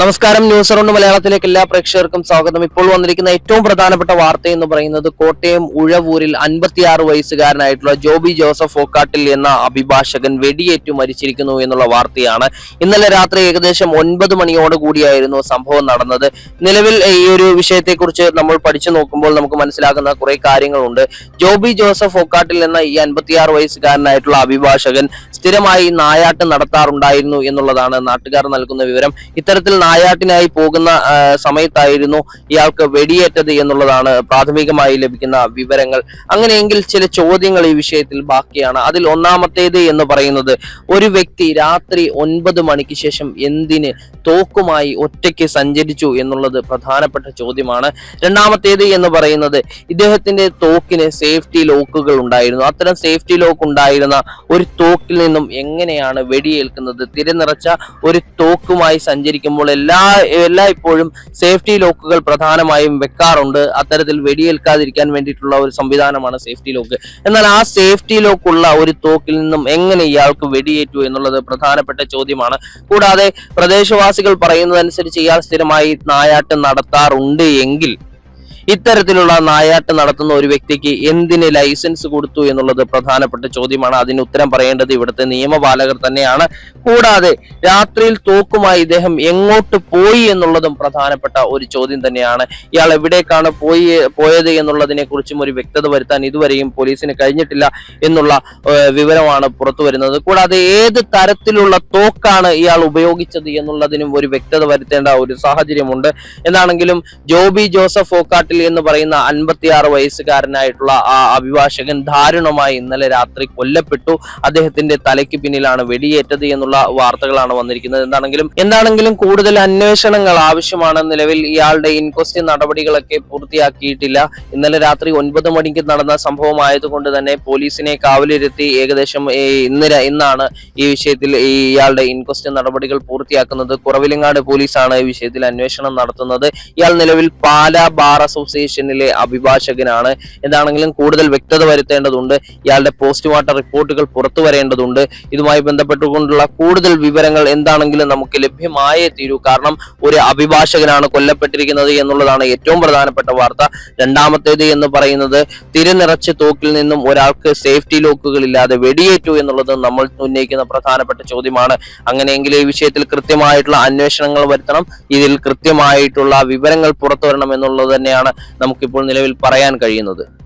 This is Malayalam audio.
നമസ്കാരം. ന്യൂസ് റൗണ്ട് മലയാളത്തിലേക്ക് എല്ലാ പ്രേക്ഷകർക്കും സ്വാഗതം. ഇപ്പോൾ വന്നിരിക്കുന്ന ഏറ്റവും പ്രധാനപ്പെട്ട വാർത്ത എന്ന് പറയുന്നത് കോട്ടയം ഉഴവൂരിൽ അൻപത്തിയാറ് വയസ്സുകാരനായിട്ടുള്ള ജോബി ജോസഫ് ഓക്കാട്ടിൽ എന്ന അഭിഭാഷകൻ വെടിയേറ്റു മരിച്ചിരിക്കുന്നു എന്നുള്ള വാർത്തയാണ്. ഇന്നലെ രാത്രി ഏകദേശം ഒൻപത് മണിയോട് കൂടിയായിരുന്നു സംഭവം നടന്നത്. നിലവിൽ ഈ ഒരു വിഷയത്തെക്കുറിച്ച് നമ്മൾ പഠിച്ചു നോക്കുമ്പോൾ നമുക്ക് മനസ്സിലാകുന്ന കുറെ കാര്യങ്ങളുണ്ട്. ജോബി ജോസഫ് ഓക്കാട്ടിൽ എന്ന ഈ അൻപത്തിയാറ് വയസ്സുകാരനായിട്ടുള്ള അഭിഭാഷകൻ സ്ഥിരമായി നായാട്ട് നടത്താറുണ്ടായിരുന്നു എന്നുള്ളതാണ് നാട്ടുകാർ നൽകുന്ന വിവരം. ഇത്തരത്തിൽ നായാട്ടിനായി പോകുന്ന സമയത്തായിരുന്നു ഇയാൾക്ക് വെടിയേറ്റത് എന്നുള്ളതാണ് പ്രാഥമികമായി ലഭിക്കുന്ന വിവരങ്ങൾ. അങ്ങനെയെങ്കിൽ ചില ചോദ്യങ്ങൾ ഈ വിഷയത്തിൽ ബാക്കിയാണ്. അതിൽ ഒന്നാമത്തേത് എന്ന് പറയുന്നത് ഒരു വ്യക്തി രാത്രി ഒൻപത് മണിക്ക് ശേഷം എന്തിന് തോക്കുമായി ഒറ്റയ്ക്ക് സഞ്ചരിച്ചു എന്നുള്ളത് പ്രധാനപ്പെട്ട ചോദ്യമാണ്. രണ്ടാമത്തേത് എന്ന് പറയുന്നത് ഇദ്ദേഹത്തിന്റെ തോക്കിന് സേഫ്റ്റി ലോക്കുകൾ ഉണ്ടായിരുന്നു. അത്തരം സേഫ്റ്റി ലോക്ക് ഉണ്ടായിരുന്ന ഒരു തോക്കിൽ നിന്നും എങ്ങനെയാണ് വെടിയേൽക്കുന്നത്? തിരനിറച്ച ഒരു തോക്കുമായി സഞ്ചരിക്കുമ്പോൾ എല്ലാ എല്ലാ ഇപ്പോഴും സേഫ്റ്റി ലോക്കുകൾ പ്രധാനമായും വെക്കാറുണ്ട്. അത്തരത്തിൽ വെടിയേൽക്കാതിരിക്കാൻ വേണ്ടിയിട്ടുള്ള ഒരു സംവിധാനമാണ് സേഫ്റ്റി ലോക്ക്. എന്നാൽ ആ സേഫ്റ്റി ലോക്കുള്ള ഒരു തോക്കിൽ നിന്നും എങ്ങനെ ഇയാൾക്ക് വെടിയേറ്റു എന്നുള്ളത് പ്രധാനപ്പെട്ട ചോദ്യമാണ്. കൂടാതെ പ്രദേശവാസികൾ പറയുന്നതനുസരിച്ച് ഇയാൾ സ്ഥിരമായി നായാട്ട് നടത്താറുണ്ട് എങ്കിൽ ഇത്തരത്തിലുള്ള നായാട്ട് നടത്തുന്ന ഒരു വ്യക്തിക്ക് എന്തിന് ലൈസൻസ് കൊടുത്തു എന്നുള്ളത് പ്രധാനപ്പെട്ട ചോദ്യമാണ്. അതിന് ഉത്തരം പറയേണ്ടത് ഇവിടുത്തെ നിയമപാലകർ തന്നെയാണ്. കൂടാതെ രാത്രിയിൽ തോക്കുമായി ഇദ്ദേഹം എങ്ങോട്ട് പോയി എന്നുള്ളതും പ്രധാനപ്പെട്ട ഒരു ചോദ്യം തന്നെയാണ്. ഇയാൾ എവിടേക്കാണ് പോയി പോയത് എന്നുള്ളതിനെ കുറിച്ചും ഒരു വ്യക്തത വരുത്താൻ ഇതുവരെയും പോലീസിന് കഴിഞ്ഞിട്ടില്ല എന്നുള്ള വിവരമാണ് പുറത്തു വരുന്നത്. കൂടാതെ ഏത് തരത്തിലുള്ള തോക്കാണ് ഇയാൾ ഉപയോഗിച്ചത് എന്നുള്ളതിനും ഒരു വ്യക്തത വരുത്തേണ്ട ഒരു സാഹചര്യമുണ്ട്. എന്നാണെങ്കിലും ജോബി ജോസഫ് ഓക്കാട്ടിൽ എന്ന് പറയുന്ന അൻപത്തിയാറ് വയസ്സുകാരനായിട്ടുള്ള ആ അഭിഭാഷകൻ ദാരുണമായി ഇന്നലെ രാത്രി കൊല്ലപ്പെട്ടു. അദ്ദേഹത്തിന്റെ തലയ്ക്ക് പിന്നിലാണ് വെടിയേറ്റത് എന്നുള്ള വാർത്തകളാണ് വന്നിരിക്കുന്നത്. എന്താണെങ്കിലും എന്താണെങ്കിലും കൂടുതൽ അന്വേഷണങ്ങൾ ആവശ്യമാണ്. നിലവിൽ ഇയാളുടെ ഇൻക്വസ്റ്റ് നടപടികളൊക്കെ പൂർത്തിയാക്കിയിട്ടില്ല. ഇന്നലെ രാത്രി ഒൻപത് മണിക്ക് നടന്ന സംഭവം ആയതുകൊണ്ട് തന്നെ പോലീസിനെ കാവലിരുത്തി ഏകദേശം ഇന്ന് ഇന്നാണ് ഈ വിഷയത്തിൽ ഇയാളുടെ ഇൻക്വസ്റ്റ് നടപടികൾ പൂർത്തിയാക്കുന്നത്. കുറവിലങ്ങാട് പോലീസാണ് ഈ വിഷയത്തിൽ അന്വേഷണം നടത്തുന്നത്. ഇയാൾ നിലവിൽ പാല ബാർ അസോസിയേഷനിലെ അഭിഭാഷകനാണ്. എന്താണെങ്കിലും കൂടുതൽ വ്യക്തത വരുത്തേണ്ടതുണ്ട്. ഇയാളുടെ പോസ്റ്റ്മോർട്ടം റിപ്പോർട്ടുകൾ പുറത്തു വരേണ്ടതുണ്ട്. ഇതുമായി ബന്ധപ്പെട്ടുകൊണ്ടുള്ള കൂടുതൽ വിവരങ്ങൾ എന്താണെങ്കിലും നമുക്ക് ലഭ്യമായേ തീരൂ. കാരണം ഒരു അഭിഭാഷകനാണ് കൊല്ലപ്പെട്ടിരിക്കുന്നത് എന്നുള്ളതാണ് ഏറ്റവും പ്രധാനപ്പെട്ട വാർത്ത. രണ്ടാമത്തേത് എന്ന് പറയുന്നത് തിരനിറച്ച് തോക്കിൽ നിന്നും ഒരാൾക്ക് സേഫ്റ്റി ലോക്കുകൾ ഇല്ലാതെ വെടിയേറ്റു എന്നുള്ളത് നമ്മൾ ഉന്നയിക്കുന്ന പ്രധാനപ്പെട്ട ചോദ്യമാണ്. അങ്ങനെയെങ്കിൽ ഈ വിഷയത്തിൽ കൃത്യമായിട്ടുള്ള അന്വേഷണങ്ങൾ വരുത്തണം. ഇതിൽ കൃത്യമായിട്ടുള്ള വിവരങ്ങൾ പുറത്തു വരണം എന്നുള്ളത് തന്നെയാണ് നമുക്കിപ്പോൾ നിലവിൽ പറയാൻ കഴിയുന്നത്.